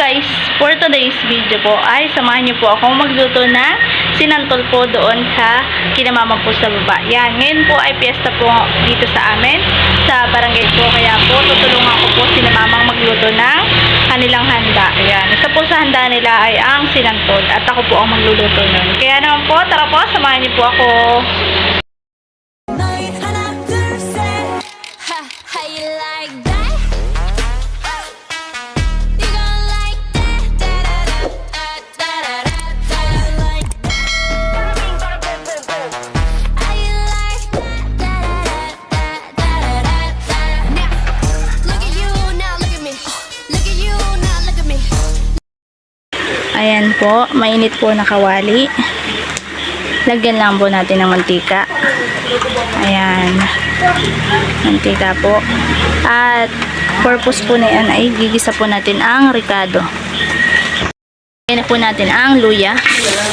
Guys. For today's video po ay samahan niyo po akong magluto na sinantol po doon sa kinamama po sa baba. Yan, ngayon po ay piyesta po dito sa amin, sa barangay po. Kaya po tutulungan ko po sila mamang magluto ng kanilang handa. Ayan, isa po sa handa nila ay ang sinantol at ako po ang magluluto nun. Kaya naman po, tara po, samahan niyo po ako. Po, mainit po na kawali. Lagyan lang po natin ng mantika. Ayan. Mantika po. At purpose po na yan ay gigisa po natin ang ricado. Lagyan na po natin ang luya. Ayan.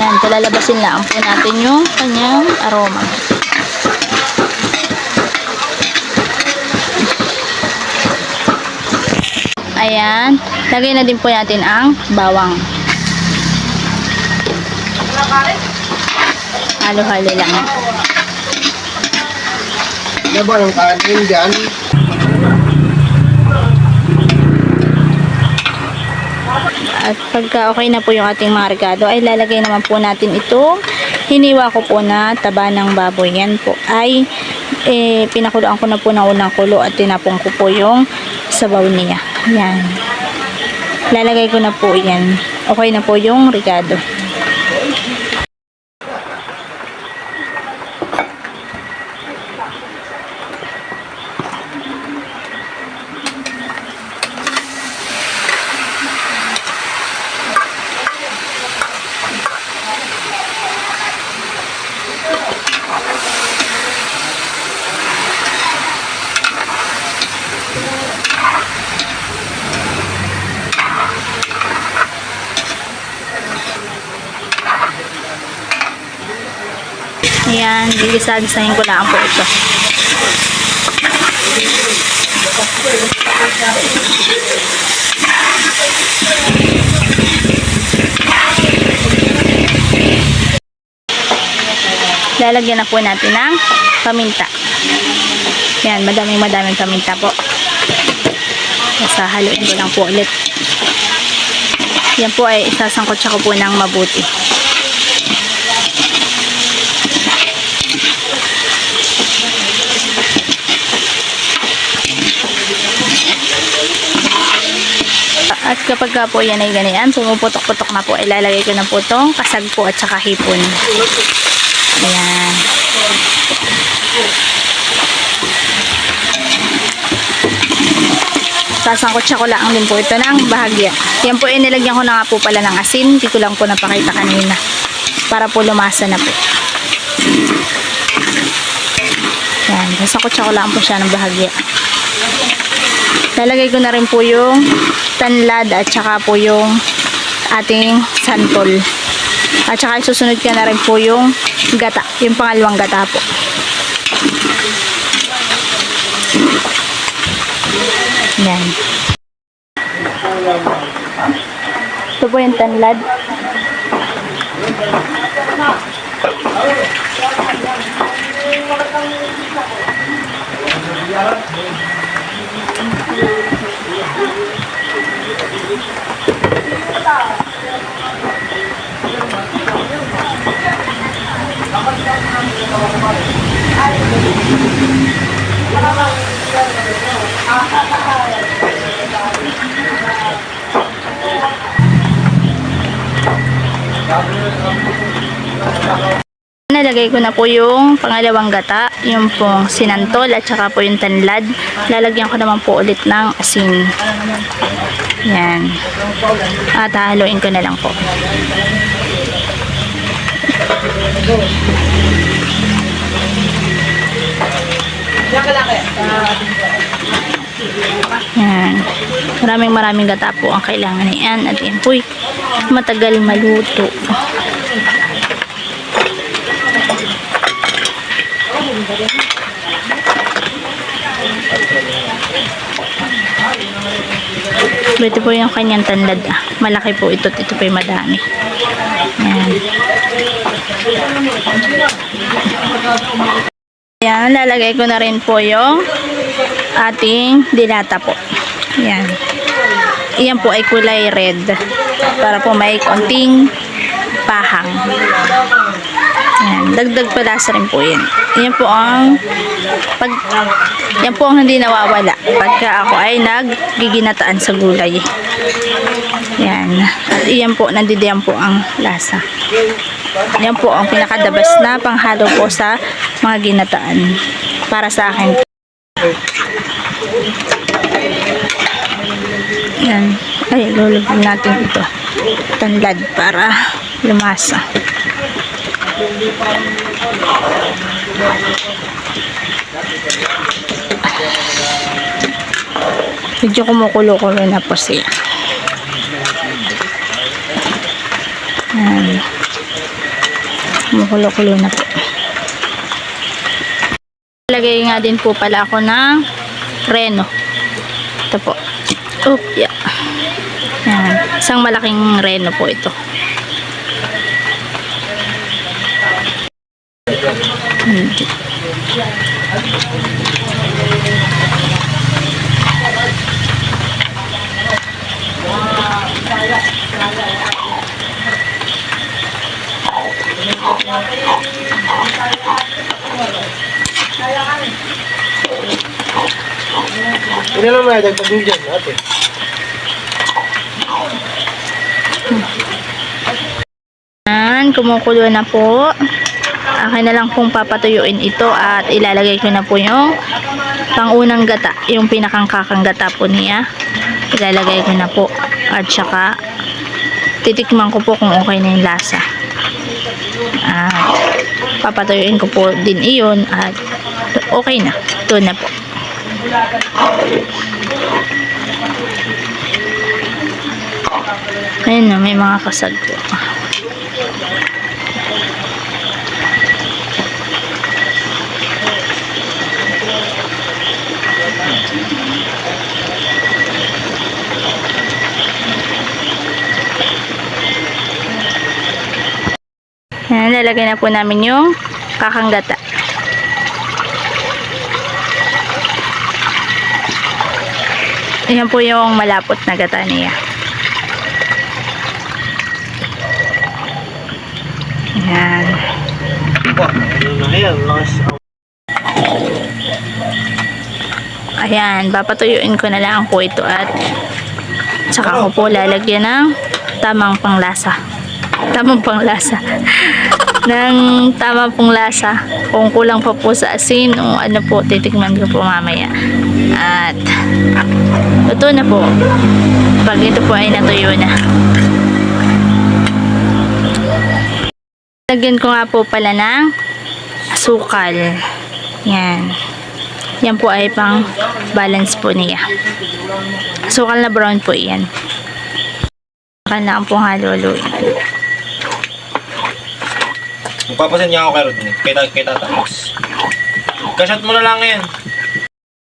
Yan, palalabasin lang po natin yung kanyang aroma. Ayan. Lagay na din po natin ang bawang. Halo-halo lang. Ano ba ng kanin dyan? At pagka okay na po yung ating mga regado, ay lalagay naman po natin itong hiniwa ko po na taba ng baboy. Yan po ay eh, pinakuloan ko na po ng unang kulo at tinapong ko po yung sabaw niya. Yan. Lalagay ko na po yan. Okay na po yung regado. Ayan, gigisa-gisahin ko lang po ito. Lalagyan na po natin ng paminta. Yan, madaming madaming paminta po. Basta haluin ko lang po ulit. Yan po ay isasangkot siya ko po ng mabuti. At kapag ka po yan ay ganyan, pumuputok-putok na po, ilalagay ko na po itong kasagpo at saka hipon. Ayan. Sasangkot siya ko lang din po ito ng bahagya. Yan po ay nilagyan ko na nga po pala ng asin. Hindi ko lang po napakita kanina. Para po lumasa na po. Yan. Sasangkot siya ko lang po siya ng bahagya. Lalagay ko na rin po yung tanlad at saka po yung ating santol. At saka susunod ka na rin po yung gata, yung pangalawang gata po. Yan. Ito po yung tanlad. Nalagay ko na po yung pangalawang gata, yung pong sinantol at saka po yung tanlad. Lalagyan ko naman po ulit ng asin. Yan. At hahaluin ko na lang po. Yan. Maraming maraming gata po ang kailangan ni Ann. At yan po'y eh. matagal maluto. Ito po yung kanyang tanlad. Ah. Malaki po ito. Ito po yung madami. Ayan. Yan, lalagay ko na rin po yung ating dilata po. Yan. Iyan po ay kulay red. Para po may konting pahang. Yan. Dagdag palasa rin po yan. Yan po ang pag yan po ang hindi nawawala pagka ako ay naggiginataan sa gulay. Yan. At iyan po, nandidiyan po ang lasa. Yan po ang pinakadabas na panghalo po sa mga ginataan. Para sa akin. Yan. Ay, lulubog natin ito. Tanlad para lumasa. Medyo kumukulo-kulo na po siya. Yan. Kumukulo-kulo na po. Lagay nga din po pala ako ng reno. Ito po. Oop, yeah. Yan. Isang malaking reno po ito. Hindi. Hindi lang may dagdag mo dyan, ate. Yan, kumukulo na po. Akin na lang pong papatuyuin ito at ilalagay ko na po yung pangunang gata, yung pinakang kakang gata po niya. Ilalagay ko na po. At saka, titikman ko po kung okay na yung lasa. At papatuyuin ko po din iyon at okay na. Ito na po. Ayun na, may mga kasag po. Yan, lalagay na po namin yung kakanggata. Yan po yung malapot na gata niya. Yan. Na yan, last Ayan, papatuyuin ko na lang po ito at saka ko po lalagyan ng tamang panglasa. Tamang panglasa. ng tamang pong lasa. Kung kulang pa po sa asin o ano po, titikman ko po mamaya. At ito na po. Pag ito po ay natuyo na. Lagyan ko nga po pala ng asukal. Yan. Yan po ay pang balance po niya. Asukal na brown po yan. Ang pong haluluin. Magpapasin niya ako kay Rodney. Kita, kita tapos. Kasyat mo na lang ngayon.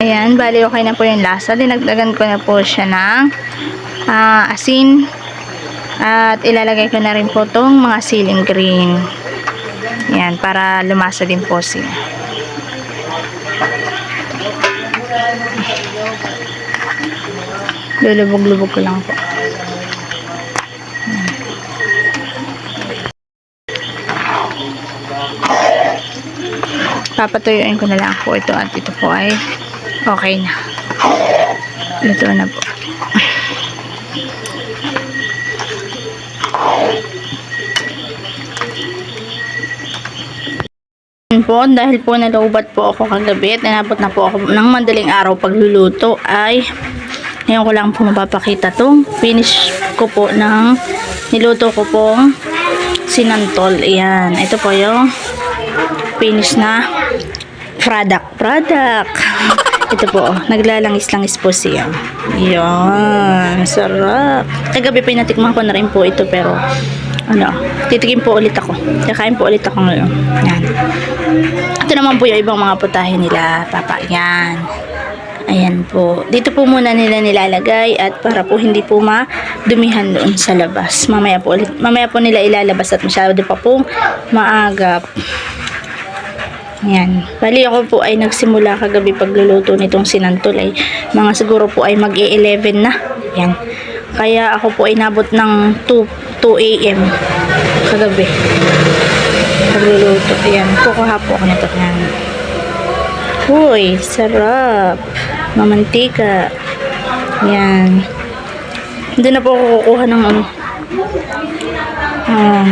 Ayan, bali okay na po yung lasa. Dinagdagan ko na po siya ng ah, asin. At ilalagay ko na rin po tong mga siling green. Yan, para lumasa din po siya. Lulubog-lubog ko lang po. Papatuyuin ko na lang po ito at ito po ay okay na. Luto na po. Po, dahil po nalaubat po ako kagabi at inabot na po ako ng madaling araw pagluluto ay ngayon ko lang po mapapakita tong finish ko po ng niluto ko pong sinantol. Ayan, ito po yung finish na product. Product. Ito po, oh, naglalangis-langis po siya. Yan, sarap. Kagabi pa natikman ko na rin po ito pero ano, titikim po ulit ako. Kakain po ulit ako ngayon. Yan. Ito naman po yung ibang mga putahe nila, papa. Yan. Ayan po. Dito po muna nila nilalagay at para po hindi po madumihan doon sa labas. Mamaya po, ulit- mamaya po nila ilalabas at masyado pa pong maagap. Ayan. Bali ako po ay nagsimula kagabi pagluluto nitong sinantol ay mga siguro po ay mag 11 na. Ayan. Kaya ako po ay nabot ng 2, 2 a.m. kagabi. Pagluluto. Ayan. Kukuha po ako nito. Ayan. Uy, sarap. Mamantika. Yan. Hindi na po ako kukuha ng ano. Um,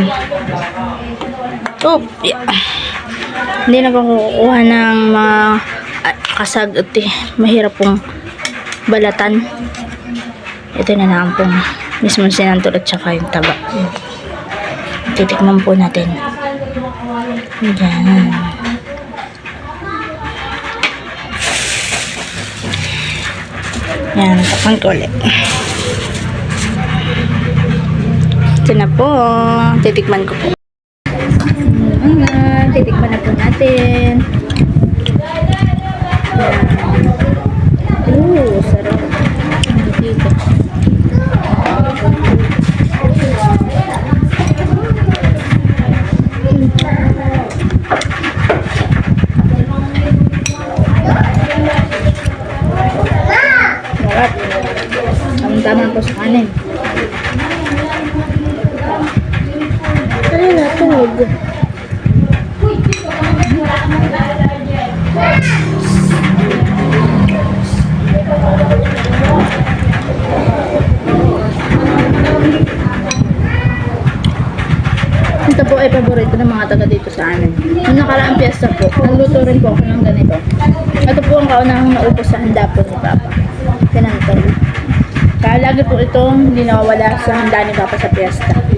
oh, yeah. Hindi na po ako kukuha ng mga ah, kasagot eh. Mahirap pong balatan. Ito na lang pong mismo sinantol at saka yung taba. Titikman po natin. Yan. Yan, takpan ko ulit. Ito na po. Titikman ko po. Taga dito sa amin. Nung nakaraang piyesta po, nagluto rin po ako ng ganito. Ito po ang kaunahang naubos sa handa po ni Papa. Pinantol. Kaya lagi po itong hindi nawawala sa handa ni Papa sa piyesta.